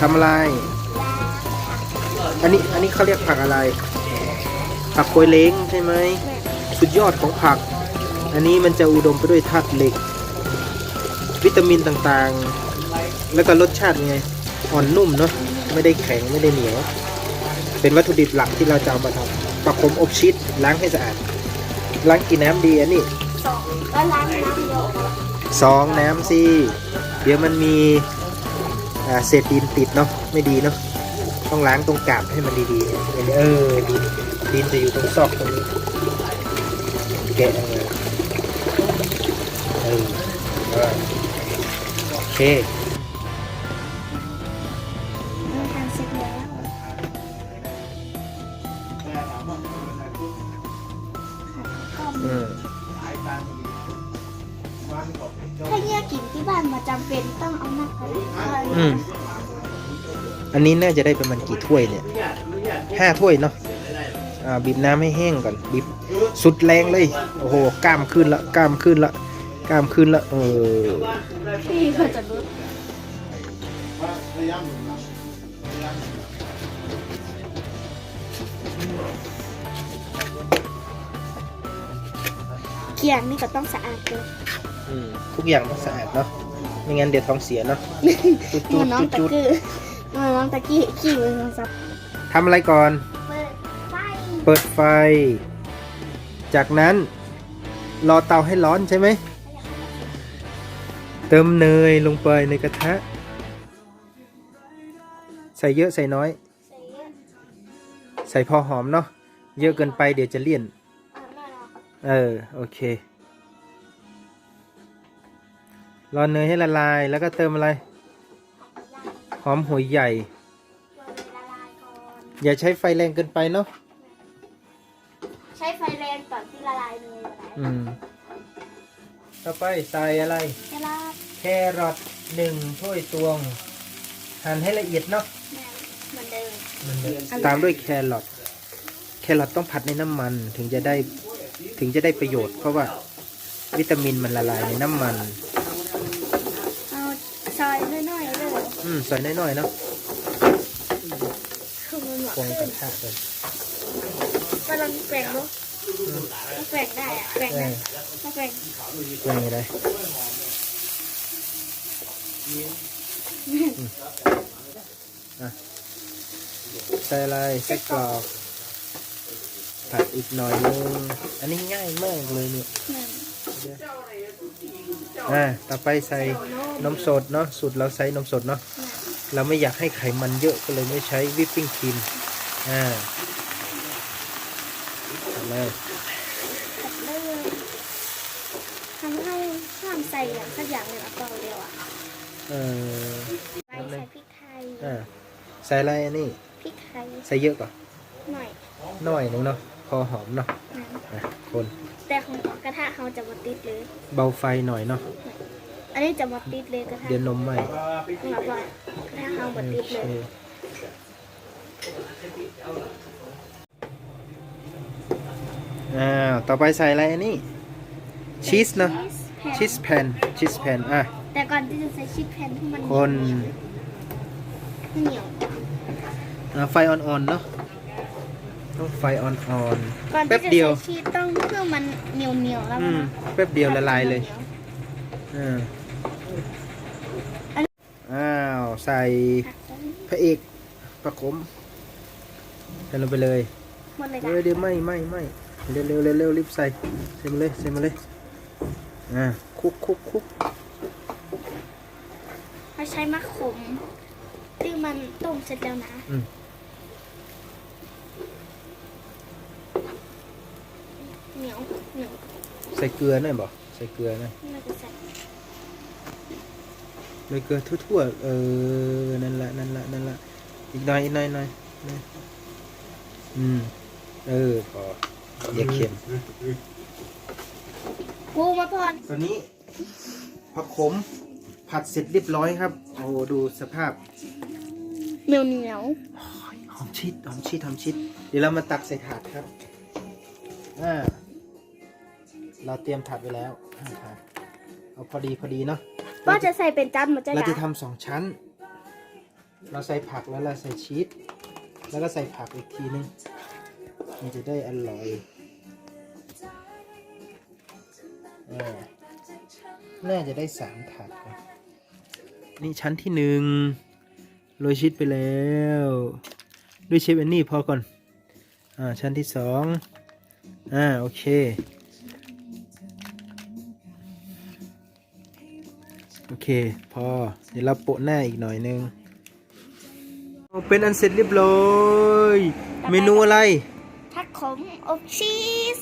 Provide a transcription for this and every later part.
ทำอะไร อันนี้อันนี้เขาเรียกผักอะไร ผักโคยเล้งใช่ไหม สุดยอดของผัก อันนี้มันจะอุดมไปด้วยธาตุเหล็ก วิตามินต่างๆ แล้วก็รสชาติไง อ่อนนุ่มเนาะ ไม่ได้แข็งไม่ได้เหนียว เป็นวัตถุดิบหลักที่เราจะเอามาทำปลาคมอบชีสล้างให้สะอาด ล้างกี่น้ำดีอันนี้สองแล้วล้างน้ำเยอะสองน้ำสิ เดี๋ยวมันมีอ่า เศษดินติดเนาะไม่ดีเนาะต้องล้างตรงกาบให้มันดีๆเออเออดินดินจะอยู่ตรงซอกตรงนี้แกะเอาเลยเออเออโอเคมันทำเสร็จแล้วก็อืมถ้าแย กกินที่บ้านมาจำเป็นต้องเอามากกว่านี้อืม อันนี้น่าจะได้ประมาณกี่ถ้วยเนี่ยห้าถ้วยเนาะอ่าบีบน้ำให้แห้งก่อนบีบสุดแรงเลย โอ้โหกล้ามขึ้นละกล้ามขึ้นละกล้ามขึ้นละเออพี่ก็จะรู้เกียงนี่ก็ต้องสะอาดเลย อืมทุกอย่างต้องสะอาดเนาะไม่งั้นเดี๋ยวท้องเสียเนาะจุดเหมืจุอดนน้องจุดตะจุดกี้เหมือนน้องตะกี้ขี้มือโทรศัพท์ทำอะไรก่อน เปิดไฟเปิดไฟ จากนั้น รอเตาให้ร้อนใช่ไหม เติมเนยลงไปในกระทะ ใส่เยอะใส่น้อย ใส่เยอะใส่พอหอมเนาะ เยอะเกินไปเดี๋ยวจะเลี่ยน อะไม่เอาเออ โอเค รอเนยให้ละลายแล้วก็เติมอะไร หอมหัวใหญ่ตัวละลายก่อนอย่าใช้ไฟแรงเกินไปเนาะใช้ไฟแรงก่อนที่ละลายเนยละลายอืมต่อไปใส่อะไร แค่ลาดแครอทหนึ่งถ้วยตวง หั่นให้ละเอียดเนาะเหมือนเดิมตามด้วยแครอทแครอทต้องผัดในน้ำมันถึงจะได้ถึงจะได้ประโยชน์ เพราะว่าวิตามินมันละลายในน้ำมัน เอาซอยน้อยๆเลย อืม ใส่น้อยๆเนาะคือมันหวาควงกขึ้ระนทะเลยกำลังแกว่งดูต้องแกว่งได้อะแกว่งเอได้อต้องแกว่งแกว่งยังไงอะใส่อะไรใส่กรอกผัดอีกหน่อยนึงอันนี้ง่ายมากเลยเนี่ยหนึ่งอ่าต่อไปใส่นมสดเนาะสูตรเราใส่นมสดเนาะ เราไม่อยากให้ไขมันเยอะก็เลยไม่ใช้วิปปิ้งครีมอ่าทำเลยตัดเลยทำให้ห้ามใส่อย่างสักอย่างเลยอะเปล่าเดียวอะเออไปใส่พริกไทยอ่าใส่อะไรอันนี้พริกไทยใส่เยอะก่อนหน่อยหน่อยนึงเนาะพอหอมเนาะนะอะคนแต่ของกระทะเขาจะมาติดเลย เบาไฟหน่อยเนาะ อันนี้จะมาติดเลยกระทะเดี๋ยวนมไหมต้องรับว่ากระทะเขามาติดโอเลเคยอ้าวต่อไปใส่อะไรอันนี้ชีสเนาะชีสแผ่นชีสแผ่นอะแต่ก่อนที่จะใส่ชีสแผ่นที่มันคนเหนียวอ่าไฟอ่อนๆเนาะต้องไฟอ่อนก่อนๆแป๊ที่บจะเดียวใส่ชีสต้องเพื่อมันเหนียวเหนียวๆแล้วอืนะมแป๊บเดียวละลายเลยอ่า อ้าว ใส่พระเอกประคมใส่ลงไปเลยหมดเลยเดี๋ยวจ้ะเดี๋ยวไม่ไม่ไม่เร็วเร็วเร็วเร็วรีบใส่ใส่มาเลยใส่มาเลยอ่าคลุกคลุกคลุกเขาใช้มะขมที่มันต้มเสร็จแล้วนะอืมเหนียวเหนียวใส่เกลือหน่อยบ่ใส่เกลือหน่อย น่าจะใส่ใส่เกลือทั่วๆเออนั่นละนั่นละนั่นละอีกหน่อยอีกหน่อยหน่อยหน่อยอืมเออพออย่าเค็มปูมาพอนตอนนี้ผักขมผัดเสร็จเรียบร้อยครับ โอ้โหดูสภาพเหนียวเหนียวหอมชิดหอมชิดหอมชิด เดี๋ยวเรามาตักใส่ถาดครับอ่าเราเตรียมถาดไว้แล้วห้าถาดเอาพอดีพอดีเนาะ ก็จะใส่เป็นจานหมดจ้ะเราจะจ้ะทำสองชั้น เราใส่ผักแล้วเราใส่ชีสแล้วก็ใส่ผักอีกทีนึง มันจะได้อร่อยอ่าน่าจะได้สามถาดก่อนนี่ชั้นที่หนึ่งโรยชีสไปแล้ว ด้วยเชฟแอนนี่พอก่อน อ่า ชั้นที่สองอ่า โอเค เค พอเดี๋ยวเราโปะหน้าอีกหน่อยนึงเป็นอันเสร็จเรียบร้อยเมนูอะไรผักขมอบชีส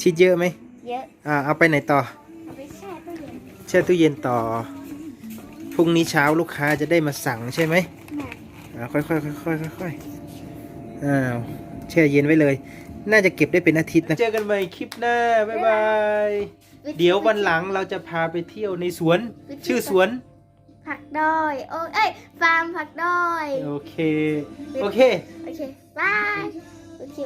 ชีสเยอะไหมเยอะอ่าเอาไปไหนต่อเอาไปแช่ตู้เย็นแช่ตู้เย็นต่อพรุ่งนี้เช้าลูกค้าจะได้มาสั่งใช่ไหมแม่อ่าค่อยๆค่อยๆค่อยๆอ้าวแช่เย็นไว้เลย น่าจะเก็บได้เป็นอาทิตย์นะ เจอกันใหม่คลิปหน้า บ๊ายบาย เดี๋ยววันหลังเราจะพาไปเที่ยวในสวน ชื่อสวน ผักดอยโอ้เอ้ยฟาร์มผักดอย โอเค โอเค โอเคบายโอเค